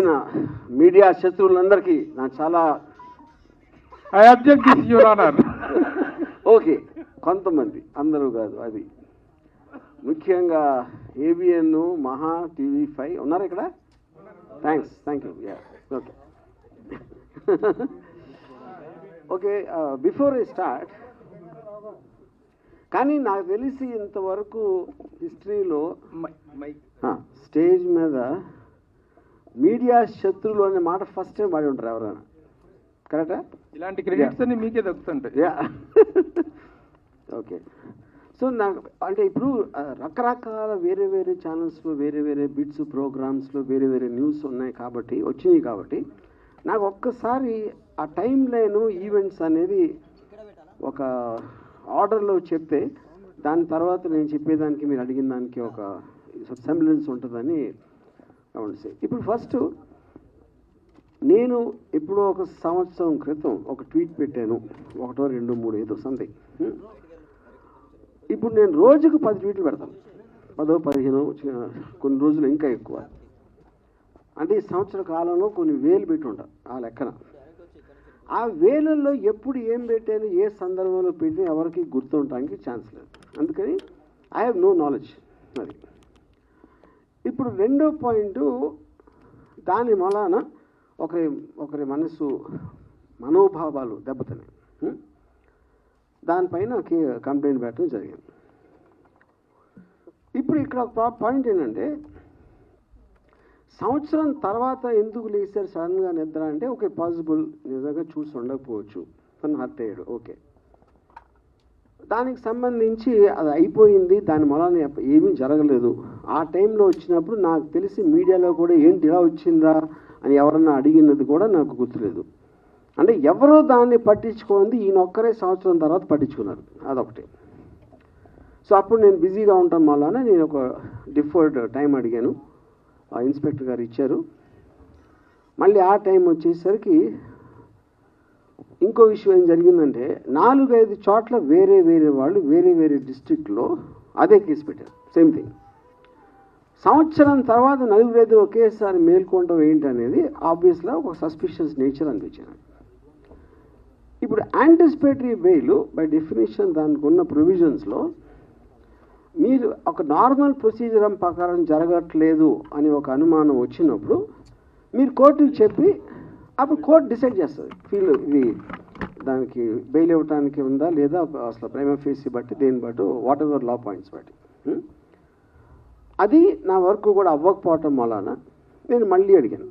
చేసిన మీడియా శత్రువులందరికీ నా చాలా I object this your honour okay కొంతమంది అందరూ కాదు అది. ముఖ్యంగా ఏబిఎన్ మహా టీవీ ఫైవ్ ఉన్నారు ఇక్కడ? Thanks thank you yeah okay okay before I start కానీ నాకు తెలిసి ఇంతవరకు హిస్టరీలో స్టేజ్ మీద మీడియా శత్రువులు అనే మాట ఫస్ట్ టైం వాడి ఉంటారు ఎవరైనా. కరెక్టా ఇలాంటి క్రెడిట్స్ అన్ని మీకే దక్కుతుంటాయి. యా ఓకే సో నాకు అంటే ఇప్పుడు రకరకాల వేరే వేరే ఛానల్స్లో వేరే వేరే బిట్స్ ప్రోగ్రామ్స్లో వేరే వేరే న్యూస్ ఉన్నాయి కాబట్టి వచ్చినాయి కాబట్టి నాకు ఒక్కసారి ఆ టైం లైన్ ఈవెంట్స్ అనేది ఒక ఆర్డర్లో చెప్తే దాని తర్వాత నేను చెప్పేదానికి మీరు అడిగిన దానికి ఒక సెంబ్లెన్స్ ఉంటుందని ఇప్పుడు ఫస్ట్ నేను ఎప్పుడో ఒక సంవత్సరం క్రితం ఒక ట్వీట్ పెట్టాను. ఒకటో రెండు మూడు ఏదో సంథింగ్. ఇప్పుడు నేను రోజుకు పది ట్వీట్లు పెడతాను. పదో పదిహేను కొన్ని రోజులు ఇంకా ఎక్కువ. అంటే ఈ సంవత్సర కాలంలో కొన్ని వేలు పెట్టి ఉంటాను ఆ లెక్కన. ఆ వేలల్లో ఎప్పుడు ఏం పెట్టాను ఏ సందర్భంలో పెట్టి ఎవరికి గుర్తుండటానికి ఛాన్స్ లేదు. అందుకని ఐ హ్యావ్ నో నాలెడ్జ్ అది. ఇప్పుడు రెండో పాయింట్ దాని మూలాన ఒకరి ఒకరి మనసు మనోభావాలు దెబ్బతిన్నాయి. దానిపైన కంప్లైంట్ పెట్టడం జరిగింది. ఇప్పుడు ఇక్కడ ఒక పాయింట్ ఏంటంటే సంవత్సరం తర్వాత ఎందుకు లేచారు సడన్గా నిద్ర అంటే ఓకే పాసిబుల్ నిజంగా చూసి ఉండకపోవచ్చు. తను హర్ట్ అయ్యాడు. ఓకే. దానికి సంబంధించి అది అయిపోయింది. దాని మూలాన ఏమీ జరగలేదు. ఆ టైంలో వచ్చినప్పుడు నాకు తెలిసి మీడియాలో కూడా ఏంటి ఇలా వచ్చిందా అని ఎవరన్నా అడిగినది కూడా నాకు గుర్తులేదు. అంటే ఎవరో దాన్ని పట్టించుకోండి ఈయన ఒక్కరే సంవత్సరం తర్వాత పట్టించుకున్నారు. అదొకటి. సో అప్పుడు నేను బిజీగా ఉండటం వలన నేను ఒక డిఫర్డ్ టైం అడిగాను. ఆ ఇన్స్పెక్టర్ గారు ఇచ్చారు. మళ్ళీ ఆ టైం వచ్చేసరికి ఇంకో విషయం ఏం జరిగిందంటే నాలుగైదు చోట్ల వేరే వేరే వాళ్ళు వేరే వేరే డిస్ట్రిక్ట్లో అదే కేసు పెట్టారు. Same thing. సంవత్సరం తర్వాత నలుగురైదు ఒకేసారి మేల్కొనడం ఏంటి అనేది ఆబ్వియస్గా ఒక సస్పిషియస్ నేచర్ అనిపించింది. ఇప్పుడు యాంటిసిపేటరీ బెయిల్ బై డెఫినేషన్ దానికి ఉన్న ప్రొవిజన్స్లో మీరు ఒక నార్మల్ ప్రొసీజర్ ప్రకారం జరగట్లేదు అని ఒక అనుమానం వచ్చినప్పుడు మీరు కోర్టుకి చెప్పి అప్పుడు కోర్టు డిసైడ్ చేస్తుంది. ఫీల్ ఇది దానికి బెయిల్ ఇవ్వడానికి ఉందా లేదా అసలు ప్రైమ ఫేసి బట్టి దీన్ని బట్టి వాట్ ఎవర్ లా పాయింట్స్ బట్టి. అది నా వర్క్ కూడా అవ్వకపోవటం వలన నేను మళ్ళీ అడిగాను.